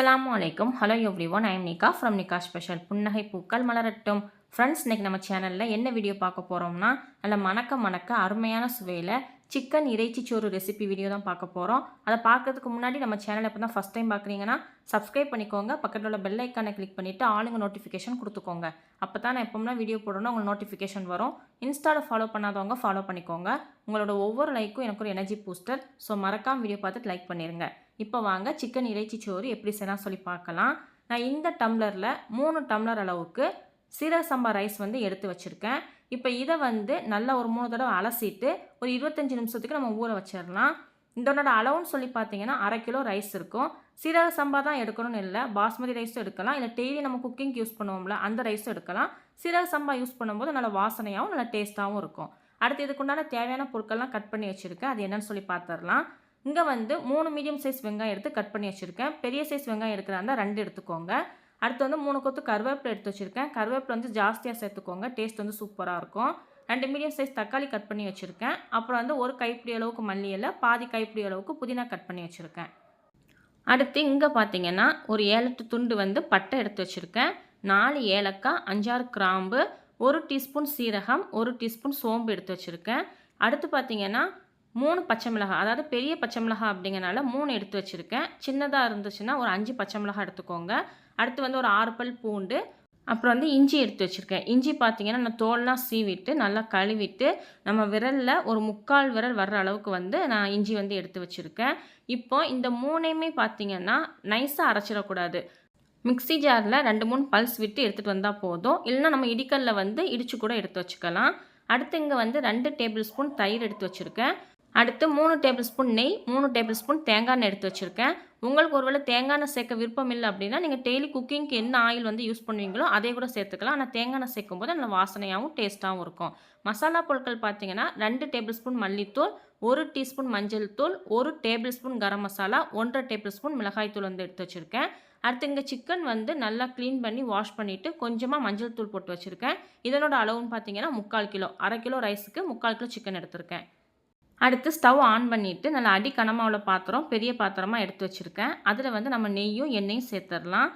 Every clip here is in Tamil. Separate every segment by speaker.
Speaker 1: அஸ்லாம் வலைக்கும் hello everyone I'm Nika from Nika special புன்னகை பூக்கள் மலரட்டும். ஃப்ரெண்ட்ஸ் இன்றைக்கி நம்ம சேனலில் என்ன வீடியோ பார்க்க போகிறோம்னா நல்ல மணக்க மணக்க அருமையான சுவையில் சிக்கன் இறைச்சி சோறு ரெசிபி வீடியோ தான் பார்க்க போகிறோம் அதை பார்க்கறதுக்கு முன்னாடி நம்ம சேனலை இப்போ தான் ஃபஸ்ட் டைம் பார்க்குறீங்கன்னா சப்ஸ்கிரைப் பண்ணிக்கோங்க. பக்கத்தில் உள்ள பெல் ஐக்கானை கிளிக் பண்ணிவிட்டு ஆளுங்க நோட்டிஃபிகேஷன் கொடுத்துக்கோங்க. அப்போ தான் நான் எப்போம்னா வீடியோ போடணும் உங்களுக்கு நோட்டிஃபிகேஷன் வரும். இன்ஸ்டாவில் ஃபாலோ பண்ணாதவங்க ஃபாலோ பண்ணிக்கோங்க. உங்களோட ஒவ்வொரு லைக்கும் எனக்கு ஒரு எனர்ஜி பூஸ்டர் ஸோ மறக்காம வீடியோ பார்த்துட்டு லைக் பண்ணிடுங்க இப்போ வாங்க சிக்கன் இறைச்சி சோறு எப்படி செய்யலாம் சொல்லி பார்க்கலாம். நான் இந்த டம்ளரில் மூணு டம்ளர் அளவுக்கு சீரக சம்பா ரைஸ் வந்து எடுத்து வச்சுருக்கேன். இப்போ இதை வந்து நல்லா ஒரு மூணு தடவை அலசிட்டு ஒரு இருபத்தஞ்சி நிமிஷத்துக்கு நம்ம ஊற வச்சிடலாம். இதனோட அளவுன்னு சொல்லி பார்த்தீங்கன்னா அரை கிலோ ரைஸ் இருக்கும். சீரக சம்பா தான் எடுக்கணும்னு இல்லை பாஸ்மதி ரைஸும் எடுக்கலாம். இல்லை டெய்லி நம்ம குக்கிங் யூஸ் பண்ணுவோம்ல அந்த ரைஸும் எடுக்கலாம். சீரக சம்பா யூஸ் பண்ணும்போது நல்ல வாசனையாகவும் நல்ல டேஸ்ட்டாகவும் இருக்கும். அடுத்து இதுக்குண்டான தேவையான பொருட்கள்லாம் கட் பண்ணி வச்சுருக்கேன். அது என்னன்னு சொல்லி பார்த்துடலாம். இங்கே வந்து மூணு மீடியம் சைஸ் வெங்காயம் எடுத்து கட் பண்ணி வச்சுருக்கேன். பெரிய சைஸ் வெங்காயம் எடுக்கிறதா இருந்தால் ரெண்டு எடுத்துக்கோங்க. அடுத்து வந்து மூணு கொத்து கருவேப்பிலை எடுத்து வச்சுருக்கேன். கருவேப்பிலை வந்து ஜாஸ்தியாக சேர்த்துக்கோங்க. டேஸ்ட் வந்து சூப்பராக இருக்கும். ரெண்டு மீடியம் சைஸ் தக்காளி கட் பண்ணி வச்சுருக்கேன். அப்புறம் வந்து ஒரு கைப்பிடி அளவுக்கு மல்லி இலை பாதி கைப்பிடி அளவுக்கு புதினா கட் பண்ணி வச்சுருக்கேன். அடுத்து இங்கே பார்த்தீங்கன்னா ஒரு ஏழெட்டு துண்டு வந்து பட்டை எடுத்து வச்சுருக்கேன். நாலு ஏலக்காய் அஞ்சாறு கிராம்பு ஒரு டீஸ்பூன் சீரகம் ஒரு டீஸ்பூன் சோம்பு எடுத்து வச்சுருக்கேன். அடுத்து பார்த்தீங்கன்னா மூணு பச்சை மிளகாய் அதாவது பெரிய பச்சை மிளகாய் அப்படிங்கிறனால மூணு எடுத்து வச்சுருக்கேன். சின்னதாக இருந்துச்சுன்னா ஒரு அஞ்சு பச்சை மிளகாய் எடுத்துக்கோங்க. அடுத்து வந்து ஒரு ஆறு பல் பூண்டு அப்புறம் வந்து இஞ்சி எடுத்து வச்சுருக்கேன். இஞ்சி பார்த்தீங்கன்னா நான் தோல்லாம் சீவிட்டு நல்லா கழுவிட்டு நம்ம விரலில் ஒரு முக்கால் விரல் வர்ற அளவுக்கு வந்து நான் இஞ்சி வந்து எடுத்து வச்சுருக்கேன். இப்போ இந்த மூணையுமே பார்த்தீங்கன்னா நைஸாக அரைச்சிடக்கூடாது. மிக்ஸி ஜாரில் ரெண்டு மூணு பல்ஸ் விட்டு எடுத்துகிட்டு வந்தால் போதும். இல்லைன்னா நம்ம இடிக்கல்ல வந்து இடித்து கூட எடுத்து வச்சுக்கலாம். அடுத்து இங்கே வந்து ரெண்டு டேபிள் ஸ்பூன் தயிர் எடுத்து வச்சுருக்கேன். அடுத்து மூணு டேபிள் ஸ்பூன் நெய் மூணு டேபிள் ஸ்பூன் தேங்காய் எண்ணெய் எடுத்து வச்சுருக்கேன். உங்களுக்கு ஒருவேளை தேங்காய் எண்ணெய் சேர்க்க விருப்பம் இல்லை அப்படின்னா நீங்கள் டெய்லி குக்கிங்க்கு என்ன ஆயில் வந்து யூஸ் பண்ணுவீங்களோ அதே கூட சேர்த்துக்கலாம். ஆனால் தேங்காய் எண்ணெய் சேர்க்கும் போது நல்ல வாசனையாகவும் டேஸ்ட்டாகவும் இருக்கும். மசாலா பொருட்கள் பார்த்தீங்கன்னா ரெண்டு டேபிள் ஸ்பூன் மல்லித்தூள் ஒரு டீஸ்பூன் மஞ்சள் தூள் ஒரு டேபிள் ஸ்பூன் கரம் மசாலா ஒன்றரை டேபிள் ஸ்பூன் மிளகாய் தூள் வந்து எடுத்து வச்சுருக்கேன். அடுத்து இங்கே சிக்கன் வந்து நல்லா க்ளீன் பண்ணி வாஷ் பண்ணிவிட்டு கொஞ்சமாக மஞ்சள் தூள் போட்டு வச்சுருக்கேன். இதனோட அளவுன்னு பார்த்தீங்கன்னா முக்கால் கிலோ அரை கிலோ ரைஸுக்கு முக்கால் கிலோ சிக்கன் எடுத்திருக்கேன். அடுத்து ஸ்டவ் ஆன் பண்ணிவிட்டு நல்லா அடி கனமாக உள்ள பாத்திரம் பெரிய பாத்திரமாக எடுத்து வச்சுருக்கேன். அதில் வந்து நம்ம நெய்யும் எண்ணெயும் சேர்த்துடலாம்.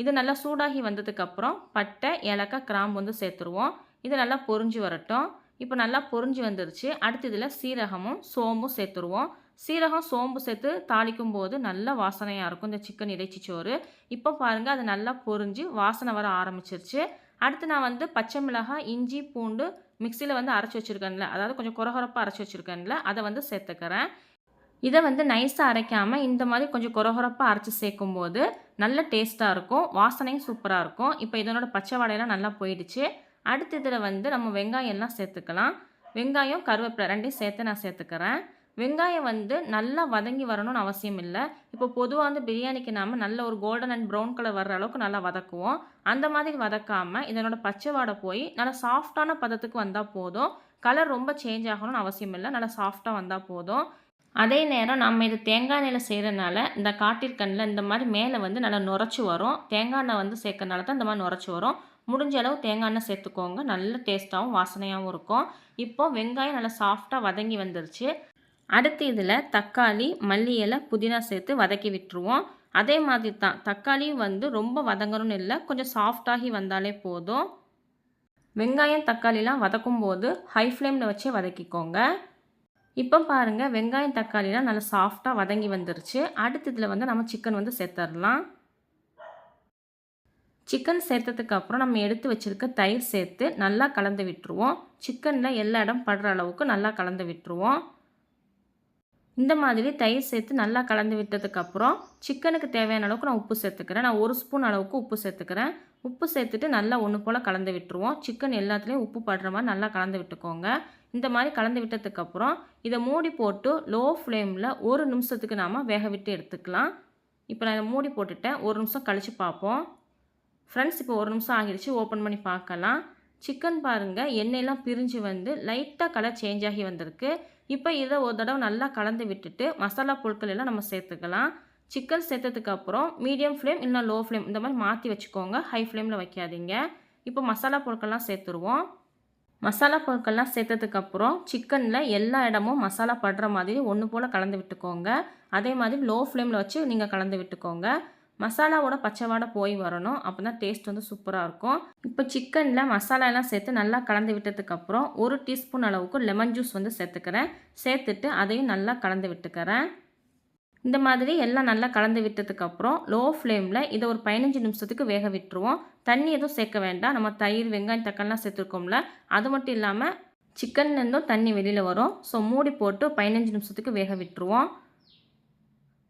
Speaker 1: இது நல்லா சூடாகி வந்ததுக்கப்புறம் பட்டை ஏலக்காய் கிராம்பு வந்து சேர்த்துருவோம். இது நல்லா பொரிஞ்சு வரட்டும். இப்போ நல்லா பொரிஞ்சு வந்துருச்சு. அடுத்து இதில் சீரகமும் சோம்பும் சேர்த்துருவோம். சீரகம் சோம்பு சேர்த்து தாளிக்கும் போது நல்ல வாசனையாக இருக்கும். இந்த சிக்கன் இறைச்சி சோறு இப்போ பாருங்கள் அது நல்லா பொரிஞ்சு வாசனை வர ஆரம்பிச்சிருச்சு. அடுத்து நான் வந்து பச்சை மிளகாய் இஞ்சி பூண்டு மிக்சியில் வந்து அரைச்சி வச்சுருக்கேன்ல. அதாவது கொஞ்சம் குறகுறப்பாக அரைச்சி வச்சுருக்கேன்ல. அதை வந்து சேர்த்துக்கிறேன். இதை வந்து நைஸாக அரைக்காமல் இந்த மாதிரி கொஞ்சம் குறகுறப்பாக அரைச்சி சேர்க்கும்போது நல்ல டேஸ்ட்டாக இருக்கும். வாசனையும் சூப்பராக இருக்கும். இப்போ இதனோட பச்சை வாடையெல்லாம் நல்லா போயிடுச்சு. அடுத்து இதில் வந்து நம்ம வெங்காயம் எல்லாம் சேர்த்துக்கலாம். வெங்காயம் கருவேப்பிலை ரெண்டையும் சேர்த்து நான் சேர்த்துக்கிறேன். வெங்காயம் வந்து நல்லா வதங்கி வரணும்னு அவசியம் இல்லை. இப்போ பொதுவாக வந்து பிரியாணிக்கு நாம் நல்ல ஒரு கோல்டன் அண்ட் ப்ரௌன் கலர் வர்ற அளவுக்கு நல்லா வதக்குவோம். அந்த மாதிரி வதக்காமல் இதனோட பச்சை வாடை போய் நல்லா சாஃப்டான பதத்துக்கு வந்தால் போதும். கலர் ரொம்ப சேஞ்ச் ஆகணும்னு அவசியம் இல்லை. நல்லா சாஃப்டாக வந்தால் போதும். அதே நேரம் நம்ம இது தேங்காய் எண்ணெயில் செய்கிறனால இந்த காட்டிற்கண்ணில் இந்த மாதிரி மேலே வந்து நல்லா நுரைச்சி வரும். தேங்காய் எண்ணெய் வந்து சேர்க்கறனால தான் இந்த மாதிரி நுரைச்சி வரும். முடிஞ்ச அளவு தேங்காய் எண்ணெய் சேர்த்துக்கோங்க. நல்ல டேஸ்ட்டாகவும் வாசனையாகவும் இருக்கும். இப்போ வெங்காயம் நல்லா சாஃப்டாக வதங்கி வந்துருச்சு. அடுத்து இதில் தக்காளி மல்லி இலை புதினா சேர்த்து வதக்கி விட்டுருவோம். அதே மாதிரி தான் தக்காளியும் வந்து ரொம்ப வதங்கணும்னு இல்லை கொஞ்சம் சாஃப்டாகி வந்தாலே போதும். வெங்காயம் தக்காளிலாம் வதக்கும் போது ஹை ஃப்ளேமில் வச்சே வதக்கிக்கோங்க. இப்போ பாருங்கள் வெங்காயம் தக்காளிலாம் நல்லா சாஃப்டாக வதங்கி வந்துருச்சு. அடுத்து இதில் வந்து நம்ம சிக்கன் வந்து சேர்த்துடலாம் சிக்கன் சேர்த்ததுக்கு அப்புறம் நம்ம எடுத்து வச்சுருக்க தயிர் சேர்த்து நல்லா கலந்து விட்டுருவோம். சிக்கனில் எல்லா இடம் படுற அளவுக்கு நல்லா கலந்து விட்டுருவோம். இந்த மாதிரி தயிர் சேர்த்து நல்லா கலந்து விட்டதுக்கப்புறம் சிக்கனுக்கு தேவையான அளவுக்கு நான் உப்பு சேர்த்துக்கிறேன். நான் ஒரு ஸ்பூன் அளவுக்கு உப்பு சேர்த்துக்கிறேன். உப்பு சேர்த்துட்டு நல்லா ஒன்று போல் கலந்து விட்டுருவோம். சிக்கன் எல்லாத்துலேயும் உப்பு படுற மாதிரி நல்லா கலந்து விட்டுக்கோங்க. இந்த மாதிரி கலந்து விட்டதுக்கப்புறம் இதை மூடி போட்டு லோ ஃப்ளேமில் ஒரு நிமிஷத்துக்கு நாம் வேக விட்டு எடுத்துக்கலாம். இப்போ நான் இதை மூடி போட்டுட்டேன். ஒரு நிமிஷம் கழித்து பார்ப்போம். ஃப்ரெண்ட்ஸ் இப்போ ஒரு நிமிஷம் ஆகிடுச்சு. ஓப்பன் பண்ணி பார்க்கலாம். சிக்கன் பாருங்கள் எண்ணெயெல்லாம் பிரிஞ்சு வந்து லைட்டாக கலர் சேஞ்ச் ஆகி வந்திருக்கு. இப்போ இதை ஒரு தடவை நல்லா கலந்து விட்டுட்டு மசாலா பொருட்கள் எல்லாம் நம்ம சேர்த்துக்கலாம். சிக்கன் சேர்த்ததுக்கப்புறம் மீடியம் ஃப்ளேம் இல்லைனா லோ ஃப்ளேம் இந்த மாதிரி மாற்றி வச்சுக்கோங்க. ஹை ஃப்ளேமில் வைக்காதீங்க. இப்போ மசாலா பொருட்கள்லாம் சேர்த்துருவோம். மசாலா பொருட்கள்லாம் சேர்த்ததுக்கப்புறம் சிக்கனில் எல்லா இடமும் மசாலா படுற மாதிரி ஒன்று போல் கலந்து விட்டுக்கோங்க. அதே மாதிரி லோ ஃப்ளேமில் வச்சு நீங்கள் கலந்து விட்டுக்கோங்க. மசாலாவோட பச்சை வாடை போய் வரணும். அப்போ தான் டேஸ்ட் வந்து சூப்பராக இருக்கும். இப்போ சிக்கனில் மசாலா எல்லாம் சேர்த்து நல்லா கலந்து விட்டதுக்கப்புறம் ஒரு டீஸ்பூன் அளவுக்கு லெமன் ஜூஸ் வந்து சேர்த்துக்கிறேன். சேர்த்துட்டு அதையும் நல்லா கலந்து விட்டுக்கிறேன். இந்த மாதிரி எல்லாம் நல்லா கலந்து விட்டதுக்கப்புறம் லோ ஃப்ளேமில் இதை ஒரு பதினஞ்சு நிமிஷத்துக்கு வேக விட்டுருவோம். தண்ணி எதுவும் சேர்க்க வேண்டாம். நம்ம தயிர் வெங்காயம் தக்காளிலாம் சேர்த்துருக்கோம்ல அது மட்டும் இல்லாமல் சிக்கன்லேருந்தும் தண்ணி வெளியில் வரும். ஸோ மூடி போட்டு பதினஞ்சு நிமிஷத்துக்கு வேக விட்டுருவோம்.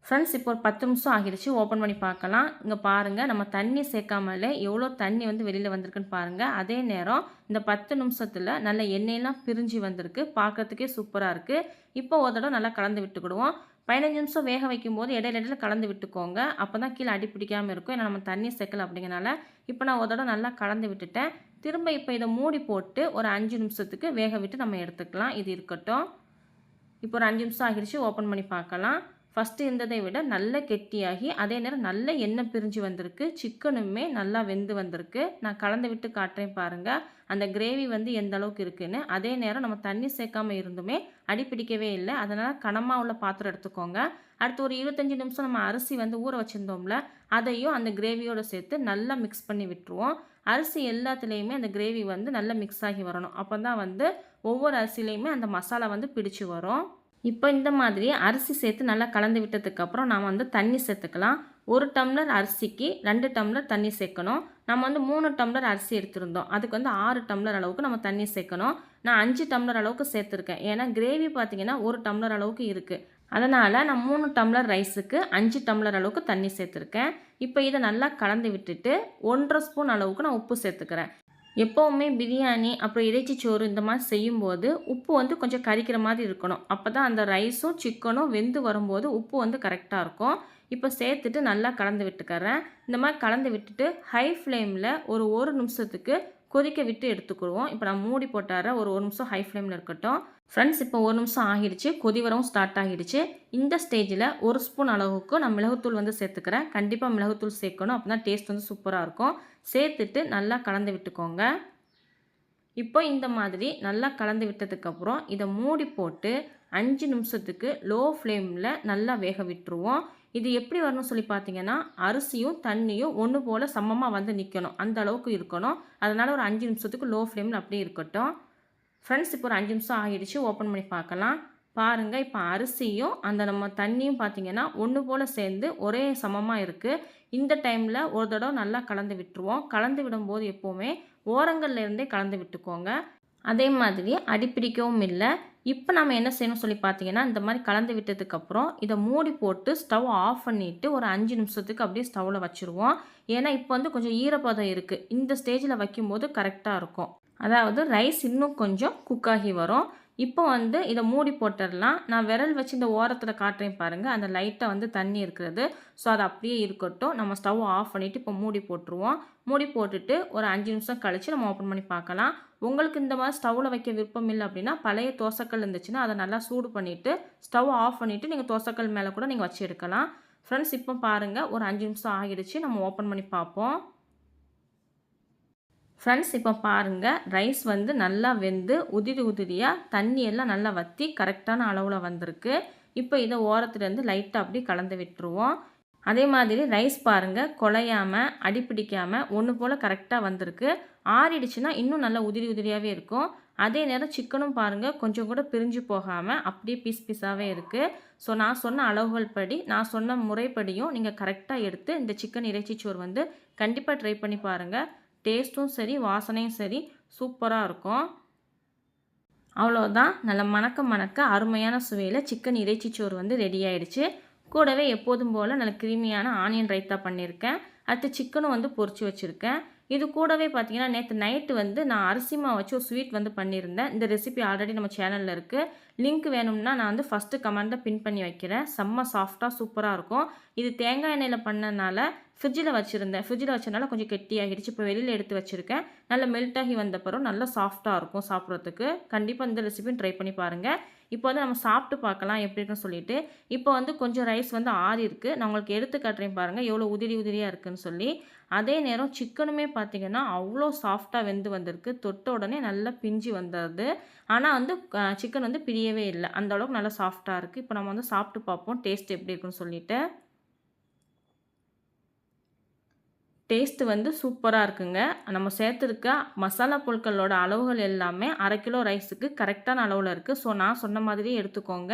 Speaker 1: ஃப்ரெண்ட்ஸ் இப்போ ஒரு பத்து நிமிஷம் ஆகிடுச்சு. ஓப்பன் பண்ணி பார்க்கலாம். இங்கே பாருங்கள் நம்ம தண்ணி சேர்க்காமலே எவ்வளோ தண்ணி வந்து வெளியில் வந்திருக்குன்னு பாருங்கள் அதே நேரம் இந்த பத்து நிமிஷத்தில் நல்ல எண்ணெயெல்லாம் பிரிஞ்சு வந்திருக்கு. பார்க்குறதுக்கே சூப்பராக இருக்குது இப்போ ஒரு தடவை நல்லா கலந்து விட்டுக்கிடுவோம். பதினஞ்சு நிமிஷம் வேக வைக்கும் போது இடையில இடையில கலந்து விட்டுக்கோங்க. அப்போ தான் கீழே அடி பிடிக்காமல் இருக்கும். ஏன்னா நம்ம தண்ணி சேர்க்கல அப்படிங்கிறனால இப்போ நான் ஒரு தடவை நல்லா கலந்து விட்டுட்டேன். திரும்ப இப்போ இதை மூடி போட்டு ஒரு அஞ்சு நிமிஷத்துக்கு வேக விட்டு நம்ம எடுத்துக்கலாம். இது இருக்கட்டும். இப்போ ஒரு அஞ்சு நிமிஷம் ஆகிடுச்சு. ஓப்பன் பண்ணி பார்க்கலாம். ஃபஸ்ட்டு இருந்ததை விட நல்ல கெட்டியாகி அதே நேரம் நல்ல எண்ணெய் பிரிஞ்சு வந்திருக்கு. சிக்கனுமே நல்லா வெந்து வந்திருக்கு. நான் கலந்து விட்டு காட்டுறேன் பாருங்கள் அந்த கிரேவி வந்து எந்த அளவுக்கு இருக்குன்னு. அதே நேரம் நம்ம தண்ணி சேர்க்காமல் இருந்துமே அடிப்பிடிக்கவே இல்லை. அதனால் கனமாக உள்ள பாத்திரம் எடுத்துக்கோங்க. அடுத்து ஒரு இருபத்தஞ்சி நிமிஷம் நம்ம அரிசி வந்து ஊற வச்சுருந்தோம்ல அதையும் அந்த கிரேவியோடு சேர்த்து நல்லா மிக்ஸ் பண்ணி விட்டுருவோம். அரிசி எல்லாத்துலேயுமே அந்த கிரேவி வந்து நல்லா மிக்ஸ் ஆகி வரணும். அப்போ தான் வந்து ஒவ்வொரு அரிசிலையுமே அந்த மசாலா வந்து பிடிச்சி வரும். இப்போ இந்த மாதிரி அரிசி சேர்த்து நல்லா கலந்து விட்டதுக்கப்புறம் நாம் வந்து தண்ணி சேர்த்துக்கலாம். ஒரு டம்ளர் அரிசிக்கு ரெண்டு டம்ளர் தண்ணி சேர்க்கணும். நம்ம வந்து மூணு டம்ளர் அரிசி எடுத்திருந்தோம். அதுக்கு வந்து ஆறு டம்ளர் அளவுக்கு நம்ம தண்ணி சேர்க்கணும். நான் அஞ்சு டம்ளர் அளவுக்கு சேர்த்துருக்கேன். ஏன்னா கிரேவி பார்த்தீங்கன்னா ஒரு டம்ளர் அளவுக்கு இருக்குது அதனால் நான் மூணு டம்ளர் ரைஸுக்கு அஞ்சு டம்ளர் அளவுக்கு தண்ணி சேர்த்துருக்கேன். இப்போ இதை நல்லா கலந்து விட்டுட்டு ஒன்றரை ஸ்பூன் அளவுக்கு நான் உப்பு சேர்த்துக்கிறேன். எப்போவுமே பிரியாணி அப்புறம் இறைச்சி சோறு இந்த மாதிரி செய்யும்போது உப்பு வந்து கொஞ்சம் கறிக்கிற மாதிரி இருக்கணும். அப்போ தான் அந்த ரைஸும் சிக்கனும் வெந்து வரும்போது உப்பு வந்து கரெக்டாக இருக்கும். இப்போ சேர்த்துட்டு நல்லா கலந்து விட்டுக்கறேன். இந்த மாதிரி கலந்து விட்டுட்டு ஹை ஃப்ளேமில் ஒரு ஒரு நிமிஷத்துக்கு கொதிக்க விட்டு எடுத்துக்கிடுவோம் இப்போ நான் மூடி போட்டார ஒரு ஒரு நிமிஷம் ஹை ஃப்ளேமில் இருக்கட்டும். ஃப்ரெண்ட்ஸ் இப்போ ஒரு நிமிஷம் ஆகிடுச்சு. கொதி வரவும் ஸ்டார்ட் ஆகிடுச்சு. இந்த ஸ்டேஜில் ஒரு ஸ்பூன் அளவுக்கு நான் மிளகுத்தூள் வந்து சேர்த்துக்கிறேன். கண்டிப்பாக மிளகுத்தூள் சேர்க்கணும். அப்போ தான் டேஸ்ட் வந்து சூப்பராக இருக்கும். சேர்த்துட்டு நல்லா கலந்து விட்டுக்கோங்க. இப்போ இந்த மாதிரி நல்லா கலந்து விட்டதுக்கப்புறம் இதை மூடி போட்டு அஞ்சு நிமிஷத்துக்கு லோ ஃப்ளேமில் நல்லா வேக விட்டுருவோம். இது எப்படி வரணும்னு சொல்லி பார்த்தீங்கன்னா அரிசியும் தண்ணியும் ஒன்று போல் சமமாக வந்து நிற்கணும் அந்த அளவுக்கு இருக்கணும். அதனால் ஒரு அஞ்சு நிமிஷத்துக்கு லோ ஃப்ளேமில் அப்படியே இருக்கட்டும். ஃப்ரெண்ட்ஸ் இப்போ ஒரு அஞ்சு நிமிஷம் ஆகிடுச்சு. ஓப்பன் பண்ணி பார்க்கலாம். பாருங்கள் இப்போ அரிசியும் அந்த நம்ம தண்ணியும் பார்த்தீங்கன்னா ஒன்று போல் சேர்ந்து ஒரே சமமாக இருக்குது இந்த டைமில் ஒரு தடவை நல்லா கலந்து விட்டுருவோம். கலந்து விடும்போது எப்போவுமே ஓரங்கள்லேருந்தே கலந்து விட்டுக்கோங்க. அதே மாதிரி அடிப்பிடிக்கவும் இல்லை. இப்போ நம்ம என்ன செய்யணும் சொல்லி பார்த்தீங்கன்னா இந்த மாதிரி கலந்து விட்டதுக்கப்புறம் இதை மூடி போட்டு ஸ்டவ் ஆஃப் பண்ணிவிட்டு ஒரு அஞ்சு நிமிஷத்துக்கு அப்படியே ஸ்டவ்வில் வச்சுருவோம். ஏன்னா இப்போ வந்து கொஞ்சம் ஈரப்பதம் இருக்குது இந்த ஸ்டேஜில் வைக்கும்போது கரெக்டாக இருக்கும். அதாவது ரைஸ் இன்னும் கொஞ்சம் குக் ஆகி வரும். இப்போ வந்து இதை மூடி போட்டுடலாம். நான் விரல் வச்சு இந்த ஓரத்தில் காட்டுறேன் பாருங்கள் அந்த லைட்டாக வந்து தண்ணி இருக்கிறது. ஸோ அது அப்படியே இருக்கட்டும். நம்ம ஸ்டவ் ஆஃப் பண்ணிவிட்டு இப்போ மூடி போட்டுருவோம். மூடி போட்டுட்டு ஒரு அஞ்சு நிமிஷம் கழித்து நம்ம ஓப்பன் பண்ணி பார்க்கலாம். உங்களுக்கு இந்த மாதிரி ஸ்டவ்வில் வைக்க விருப்பம் இல்லை அப்படின்னா பழைய தோசைக்கல் இருந்துச்சுன்னா அதை நல்லா சூடு பண்ணிவிட்டு ஸ்டவ் ஆஃப் பண்ணிவிட்டு நீங்கள் தோசைக்கல் மேலே கூட நீங்கள் வச்சு எடுக்கலாம். ஃப்ரெண்ட்ஸ் இப்போ பாருங்கள் ஒரு அஞ்சு நிமிஷம் ஆகிடுச்சு. நம்ம ஓப்பன் பண்ணி பார்ப்போம். ஃப்ரெண்ட்ஸ் இப்போ பாருங்கள் ரைஸ் வந்து நல்லா வெந்து உதிரி உதிரியாக தண்ணி எல்லாம் நல்லா வற்றி கரெக்டான அளவில் வந்திருக்கு. இப்போ இதை ஓரத்துலேருந்து லைட்டாக அப்படி கலந்து விட்டுருவோம். அதே மாதிரி ரைஸ் பாருங்கள் குலையாமல் அடிப்பிடிக்காமல் ஒன்று போல் கரெக்டாக வந்திருக்கு. ஆறிடுச்சுன்னா இன்னும் நல்லா உதிரி உதிரியாகவே இருக்கும். அதே நேரம் சிக்கனும் பாருங்கள் கொஞ்சம் கூட பிரிஞ்சு போகாமல் அப்படியே பீஸ் பீஸாகவே இருக்குது ஸோ நான் சொன்ன அளவுகள் படி நான் சொன்ன முறைப்படியும் நீங்கள் கரெக்டாக எடுத்து இந்த சிக்கன் இறைச்சி சோறு வந்து கண்டிப்பாக ட்ரை பண்ணி பாருங்கள் டேஸ்ட்டும் சரி வாசனையும் சரி சூப்பராக இருக்கும். அவ்வளோதான் நல்ல மணக்க மணக்க அருமையான சுவையில் சிக்கன் இறைச்சி சோறு வந்து ரெடி ஆயிடுச்சு. கூடவே எப்போதும் போல் நல்ல கிருமியான ஆனியன் ரைத்தா பண்ணியிருக்கேன். அடுத்து சிக்கனும் வந்து பொறிச்சு வச்சுருக்கேன். இது கூடவே பார்த்தீங்கன்னா நேற்று நைட்டு வந்து நான் அரிசி மாவு வச்சு ஒரு ஸ்வீட் வந்து பண்ணியிருந்தேன். இந்த ரெசிபி ஆல்ரெடி நம்ம சேனலில் இருக்குது லிங்க் வேணும்னா நான் வந்து ஃபஸ்ட்டு கமெண்ட்டில் பின் பண்ணி வைக்கிறேன். செம்ம சாஃப்டாக சூப்பராக இருக்கும். இது தேங்காய் எண்ணெயில் பண்ணனால ஃப்ரிட்ஜில் வச்சுருந்தேன். ஃப்ரிட்ஜில் வச்சனால கொஞ்சம் கெட்டியாகிடுச்சு. இப்போ வெளியில் எடுத்து வச்சுருக்கேன். நல்லா மெல்ட் ஆகி வந்தப்பறம் நல்லா சாஃப்டாக இருக்கும் சாப்பிட்றதுக்கு. கண்டிப்பாக இந்த ரெசிபியும் ட்ரை பண்ணி பாருங்கள் இப்போ வந்து நம்ம சாப்பிட்டு பார்க்கலாம் எப்படி இருக்குன்னு சொல்லிட்டு. இப்போ வந்து கொஞ்சம் ரைஸ் வந்து ஆறி இருக்குது நான் உங்களுக்கு எடுத்து காட்டுறேன் பாருங்கள் எவ்வளோ உதிரி உதிரியாக இருக்குன்னு சொல்லி. அதே நேரம் சிக்கனுமே பார்த்தீங்கன்னா அவ்வளோ சாஃப்டாக வெந்து வந்திருக்கு. தொட்ட உடனே நல்லா பிஞ்சு வந்துடுது ஆனால் வந்து சிக்கன் வந்து பிரியவே இல்லை. அந்த அளவுக்கு நல்லா சாஃப்டாக இருக்குது இப்போ நம்ம வந்து சாப்பிட்டு பார்ப்போம். டேஸ்ட் எப்படி இருக்குன்னு சொல்லிட்டு. டேஸ்ட்டு வந்து சூப்பராக இருக்குங்க. நம்ம சேர்த்துருக்க மசாலா பொருட்களோட அளவுகள் எல்லாமே அரை கிலோ ரைஸுக்கு கரெக்டான அளவில் இருக்குது ஸோ நான் சொன்ன மாதிரியே எடுத்துக்கோங்க.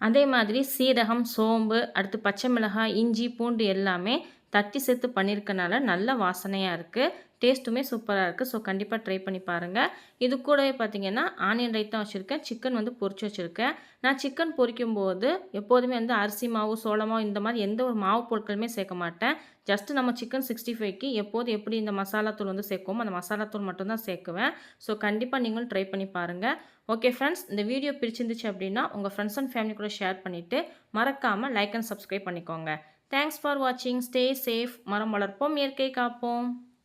Speaker 1: அதே மாதிரி சீரகம் சோம்பு அடுத்து பச்சை மிளகாய் இஞ்சி பூண்டு எல்லாமே தட்டி சேர்த்து பண்ணியிருக்கனால நல்ல வாசனையாக இருக்குது டேஸ்ட்டுமே சூப்பராக இருக்குது ஸோ கண்டிப்பாக ட்ரை பண்ணி பாருங்கள் இது கூடவே பார்த்தீங்கன்னா ஆனியன் ரைத்தா வச்சுருக்கேன். சிக்கன் வந்து பொறிச்சு வச்சுருக்கேன். நான் சிக்கன் பொரிக்கும் போது எப்போதுமே வந்து அரிசி மாவு சோளமாவு இந்த மாதிரி எந்த ஒரு மாவு பொருட்களுமே சேர்க்க மாட்டேன். ஜஸ்ட்டு நம்ம சிக்கன் சிக்ஸ்டி ஃபைவ்க்கு எப்போது எப்படி இந்த மசாலா தூள் வந்து சேர்க்குவோமோ அந்த மசாலா தூள் மட்டும்தான் சேர்க்குவேன். ஸோ கண்டிப்பாக நீங்களும் ட்ரை பண்ணி பாருங்கள் ஓகே ஃப்ரெண்ட்ஸ் இந்த வீடியோ பிடிச்சிருந்துச்சு அப்படின்னா உங்கள் ஃப்ரெண்ட்ஸ் அண்ட் ஃபேமிலி கூட ஷேர் பண்ணிவிட்டு மறக்காமல் லைக் அண்ட் சப்ஸ்கிரைப் பண்ணிக்கோங்க. தேங்க்ஸ் ஃபார் வாட்சிங் ஸ்டே சேஃப் மரம் வளர்ப்போம். இயற்கை காப்போம்.